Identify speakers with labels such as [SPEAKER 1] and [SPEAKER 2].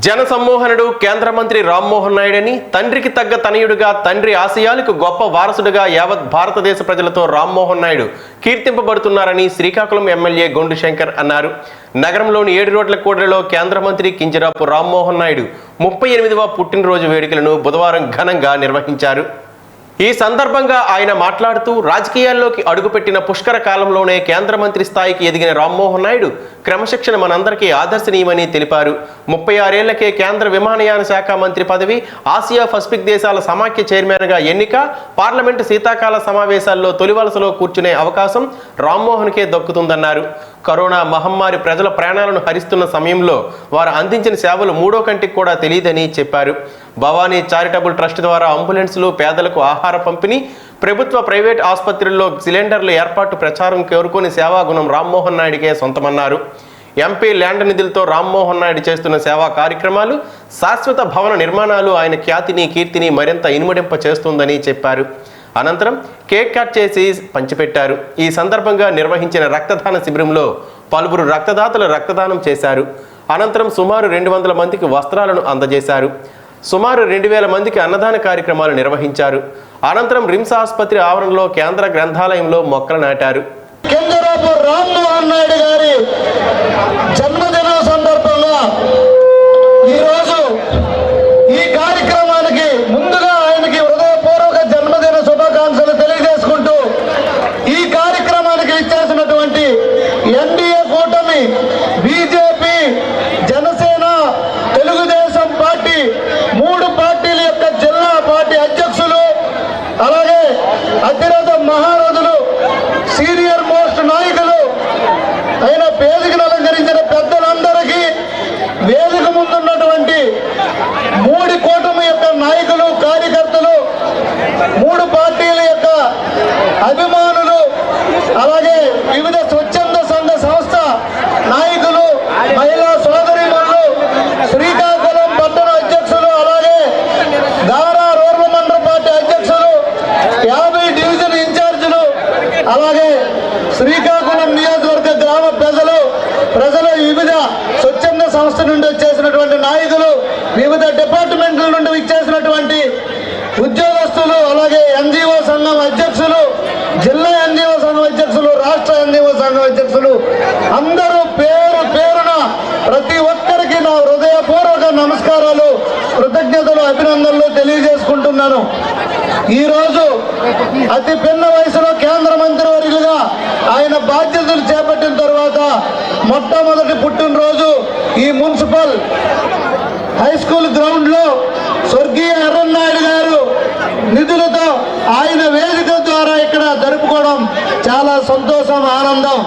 [SPEAKER 1] జన సమ్మోహనుడు కేంద్ర మంత్రి రామ్మోహన్ నాయుడని తండ్రికి తగ్గ తనయుడుగా తండ్రి ఆశయాలకు గొప్ప వారసుడుగా యావత్ భారతదేశ ప్రజలతో రామ్మోహన్ నాయుడు కీర్తింపబడుతున్నారని శ్రీకాకుళం ఎమ్మెల్యే గొండు శంకర్ అన్నారు. నగరంలోని ఏడు రోడ్ల కూడలిలో కేంద్ర మంత్రి కింజరాపు రామ్మోహన్ నాయుడు ముప్పై ఎనిమిదవ పుట్టినరోజు వేడుకలను బుధవారం ఘనంగా నిర్వహించారు. ఈ సందర్భంగా ఆయన మాట్లాడుతూ రాజకీయాల్లోకి అడుగుపెట్టిన పుష్కర కాలంలోనే కేంద్ర మంత్రి స్థాయికి ఎదిగిన రామ్మోహన్ నాయుడు క్రమశిక్షణ మనందరికీ ఆదర్శనీయమని తెలిపారు. ముప్పై ఆరేళ్ళకే కేంద్ర విమానయాన శాఖ మంత్రి పదవి ఆసియా పసిఫిక్ దేశాల సమాఖ్య చైర్మన్గా ఎన్నిక పార్లమెంటు శీతాకాల సమావేశాల్లో తొలి వలసలో కూర్చునే అవకాశం రామ్మోహన్కే దక్కుతుందన్నారు. కరోనా మహమ్మారి ప్రజల ప్రాణాలను హరిస్తున్న సమయంలో వారు అందించిన సేవలు మూడో కంటికి కూడా తెలియదని చెప్పారు. భవానీ చారిటబుల్ ట్రస్ట్ ద్వారా అంబులెన్సులు పేదలకు ఆహార పంపిణీ ప్రభుత్వ ప్రైవేట్ ఆసుపత్రుల్లో సిలిండర్ల ఏర్పాటు ప్రచారం కోరుకుని సేవాగుణం రామ్మోహన్ నాయుడికే సొంతమన్నారు. ఎంపీ ల్యాండ్ నిధులతో రామ్మోహన్ నాయుడు చేస్తున్న సేవా కార్యక్రమాలు శాశ్వత భవన నిర్మాణాలు ఆయన ఖ్యాతిని కీర్తిని మరింత ఇనుమడింప చేస్తుందని చెప్పారు. అనంతరం కేక్ కట్ చేసి పంచిపెట్టారు. ఈ సందర్భంగా నిర్వహించిన రక్తదాన శిబిరంలో పలువురు రక్తదాతలు రక్తదానం చేశారు. అనంతరం సుమారు రెండు వందల మందికి వస్త్రాలను అందజేశారు. సుమారు రెండు వేల మందికి అన్నదాన కార్యక్రమాలు నిర్వహించారు. అనంతరం రిమ్స్ ఆసుపత్రి ఆవరణలో కేంద్ర గ్రంథాలయంలో మొక్కలు నాటారు.
[SPEAKER 2] రామ్మోహన్ నాయుడు గారి జన్మ అలాగే అతిరథ మహారథులు సీనియర్ మోస్ట్ నాయకులు అయిన పేదికను అలంకరించిన పెద్దలందరికీ వేదిక ముందున్నటువంటి మూడు కూటమి యొక్క నాయకులు కార్యకర్తలు మూడు పార్టీల యొక్క అభిమానులు అలాగే వివిధ స్వచ్ఛంద సంఘ సంస్థ నాయకులు మహిళా సోదరిమణులు శ్రీకాకుళం పట్టణ అధ్యక్షులు అలాగే గారా రూరల్ మండల పార్టీ అధ్యక్షులు యాభై డివిజన్ ఇన్ఛార్జీలు అలాగే శ్రీకాకుళం నియోజకవర్గ గ్రామ ప్రజలు ప్రజలు వివిధ స్వచ్ఛంద సంస్థ నుండి వచ్చేసినటువంటి నాయకులు వివిధ డిపార్ట్మెంట్ల నుండి ఇచ్చేసినటువంటి ఉద్యోగస్తులు అలాగే ఎన్జిఓ సంఘం అధ్యక్షులు జిల్లా ఎన్జిఓ సంఘం అధ్యక్షులు రాష్ట్ర ఎన్జిఓ సంఘం అధ్యక్షులు అందరూ పేరు పేరున ప్రతి ఒక్కరికి నా హృదయపూర్వక నమస్కారాలు కృతజ్ఞతలు అభినందనలు తెలియజేసుకుంటున్నాను. ఈరోజు అతి పిన్న వయసులో కేంద్రం మంత్రి వర్యులుగా ఆయన బాధ్యతలు చేపట్టిన తర్వాత మొట్టమొదటి పుట్టినరోజు ఈ మున్సిపల్ హై స్కూల్ గ్రౌండ్లో స్వర్గీయ ఎర్రన్నాయుడు గారు నిధులతో ఆయన వేదిక ద్వారా ఇక్కడ జరుపుకోవడం చాలా సంతోషం ఆనందం.